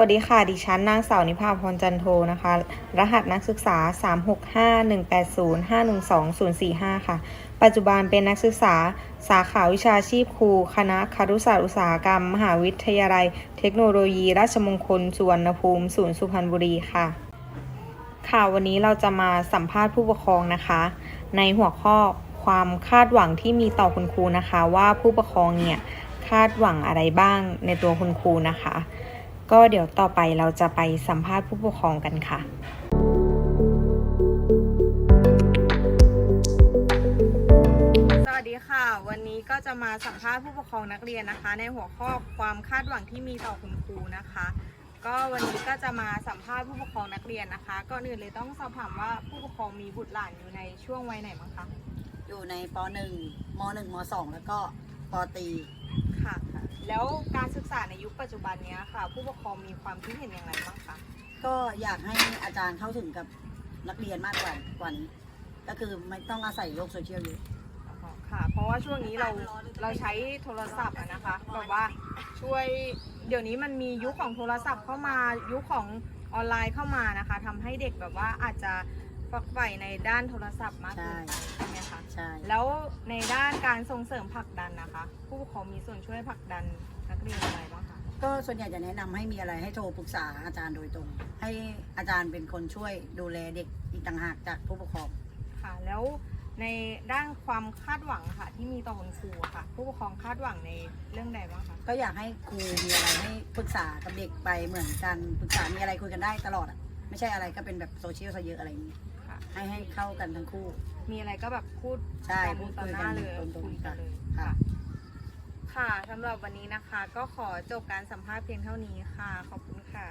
วัสดีค่ะ ดิฉันนางสาวนิพาพรจันโทนะคะ รหัสนักศึกษา 365180512045 ค่ะ ปัจจุบันเป็นนักศึกษาสาขาวิชาชีพครู คณะครุศาสตร์อุตสาหกรรม มหาวิทยาลัย เทคโนโลยี ราชมงคลสุวรรณภูมิ ศูนย์สุพรรณบุรีค่ะ ค่ะ วันนี้เราจะมาสัมภาษณ์ผู้ปกครองนะคะ ในหัวข้อความคาดหวังที่มีต่อคุณครูนะคะ ว่าผู้ปกครองเนี่ยคาดหวังอะไรบ้างในตัวคุณครูนะคะ ก็เดี๋ยวต่อไปเราจะไปสัมภาษณ์ผู้ปกครองกันค่ะ สวัสดีค่ะ วันนี้ก็จะมาสัมภาษณ์ผู้ปกครองนักเรียนนะคะ ในหัวข้อความคาดหวังที่มีต่อคุณครูนะคะ ก็วันนี้ก็จะมาสัมภาษณ์ผู้ปกครองนักเรียนนะคะก่อนอื่นเลยต้องสอบถามว่าผู้ปกครองมีบุตรหลานอยู่ในช่วงวัยไหนบ้างคะอยู่ในป .1 ม .1 ม .2 แล้วก็ปตรีค่ะ แล้ว ปัจจุบันเนี้ยค่ะ ผู้ปกครองมีความคิดเห็นอย่างไรบ้างคะก็อยากให้อาจารย์เข้าถึงกับนักเรียนมากกว่ากว่านี้ก็คือไม่ต้องอาศัยโลกโซเชียลเยอะอ๋อค่ะ เพราะว่าช่วงนี้เราเราใช้โทรศัพท์อะนะคะแบบว่าช่วยเดี๋ยวนี้มันมียุคของโทรศัพท์เข้ามายุคของออนไลน์เข้ามานะคะทำให้เด็กแบบว่าอาจจะฝักใฝ่ในด้านโทรศัพท์มากขึ้นใช่ไหมคะ ใช่ แล้วในด้านการส่งเสริมผลักดันนะคะ ผู้ปกครองมีส่วนช่วยผลักดันนักเรียนอะไรบ้างคะก็ส่วนใหญ่จะแนะนำให้มีอะไรให้โทรปรึกษาอาจารย์โดยตรง ให้อาจารย์เป็นคนช่วยดูแลเด็กอีกต่างหากจากผู้ปกครองค่ะ แล้วในด้านความคาดหวังค่ะ ที่มีต่อคุณครูอะค่ะ ผู้ปกครองคาดหวังในเรื่องใดบ้างคะก็อยากให้ครูมีอะไรให้ปรึกษากับเด็กไปเหมือนกันปรึกษามีอะไรคุยกันได้ตลอดอะไม่ใช่อะไรก็เป็นแบบโซเชียลซะเยอะอะไรอย่างนี้ ค่ะ ให้ให้เข้ากันทั้งคู่ มีอะไรก็แบบพูดใช่พูดต่อกันหน้าเลยตรงๆคุยกันเลยค่ะ ค่ะ ค่ะสำหรับวันนี้นะคะ ก็ขอจบการสัมภาษณ์เพียงเท่านี้ค่ะ ขอบคุณค่ะ